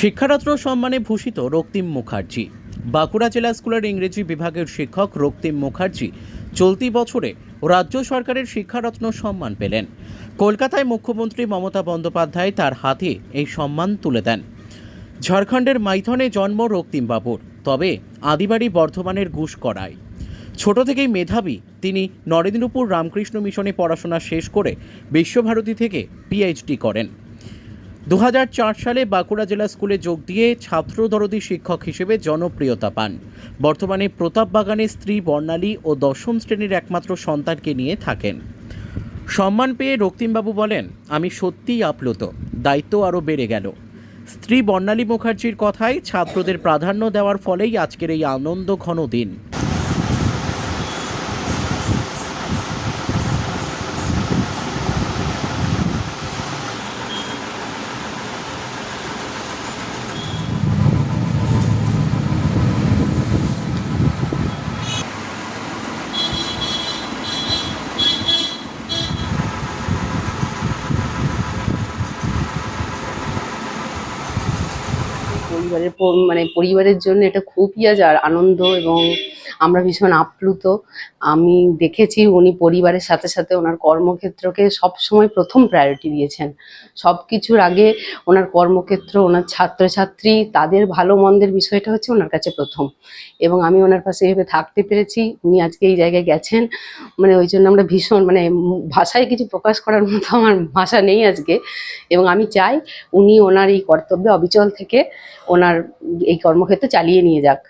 শিক্ষারত্ন সম্মানে ভূষিত রক্তিম মুখার্জি। বাঁকুড়া জেলা স্কুলের ইংরেজি বিভাগের শিক্ষক রক্তিম মুখার্জি চলতি বছরে রাজ্য সরকারের শিক্ষারত্ন সম্মান পেলেন। কলকাতায় মুখ্যমন্ত্রী মমতা বন্দ্যোপাধ্যায় তার হাতে এই সম্মান তুলে দেন। ঝাড়খণ্ডের মাইথনে জন্ম রক্তিমবাবুর তবে আদিবাড়ি বর্ধমানের ঘুষকরায় ছোট থেকেই মেধাবী, তিনি নরেন্দ্রপুর রামকৃষ্ণ মিশনে পড়াশোনা শেষ করে বিশ্বভারতী থেকে পিএইচডি করেন। দু হাজার চার সালে বাঁকুড়া জেলা স্কুলে যোগ দিয়ে ছাত্র দরদি শিক্ষক হিসেবে জনপ্রিয়তা পান। বর্তমানে প্রতাপ বাগানে স্ত্রী বর্ণালী ও দশম শ্রেণির একমাত্র সন্তানকে নিয়ে থাকেন। সম্মান পেয়ে রক্তিমবাবু বলেন, আমি সত্যিই আপ্লুত। দায়িত্ব আরও বেড়ে গেল। স্ত্রী বর্ণালী মুখার্জির কথায় ছাত্রদের প্রাধান্য দেওয়ার ফলেই আজকের এই আনন্দ ঘন দিন। পরিবারের মানে পরিবারের জন্য এটা খুবই আজ আনন্দ এবং আমরা ভীষণ আপ্লুত। আমি দেখেছি উনি পরিবারের সাথে সাথে ওনার কর্মক্ষেত্রকে সবসময় প্রথম প্রায়োরিটি দিয়েছেন। সব কিছুর আগে ওনার কর্মক্ষেত্র, ওনার ছাত্রছাত্রী, তাদের ভালো মন্দের বিষয়টা হচ্ছে ওনার কাছে প্রথম। এবং আমি ওনার পাশে এভাবে থাকতে পেরেছি। উনি আজকে এই জায়গায় গেছেন। মানে ওই জন্য আমরা ভীষণ মানে ভাষায় কিছু প্রকাশ করার মতো আমার ভাষা নেই আজকে। এবং আমি চাই উনি ওনার এই কর্তব্যে অবিচল থেকে ওনার এই কর্মক্ষেত্র চালিয়ে নিয়ে যাক।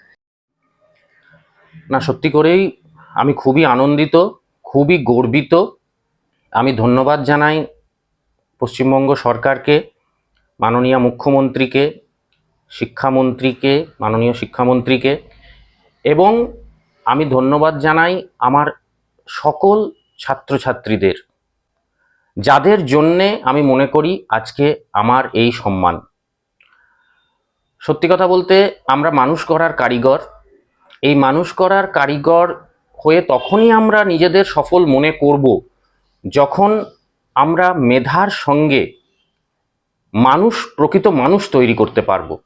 না, সত্যি করেই আমি খুবই আনন্দিত, খুবই গর্বিত। আমি ধন্যবাদ জানাই পশ্চিমবঙ্গ সরকারকে, মাননীয় মুখ্যমন্ত্রীকে, শিক্ষামন্ত্রীকে, মাননীয় শিক্ষামন্ত্রীকে, এবং আমি ধন্যবাদ জানাই আমার সকল ছাত্রছাত্রীদের, যাদের জন্যে আমি মনে করি আজকে আমার এই সম্মান। সত্যি কথা বলতে আমরা মানুষ করার কারিগর এই মানুষ করার কারিগর হয়ে তখনই আমরা নিজেদের সফল মনে করব যখন আমরা মেধার সঙ্গে মানুষ, প্রকৃত মানুষ তৈরি করতে পারব।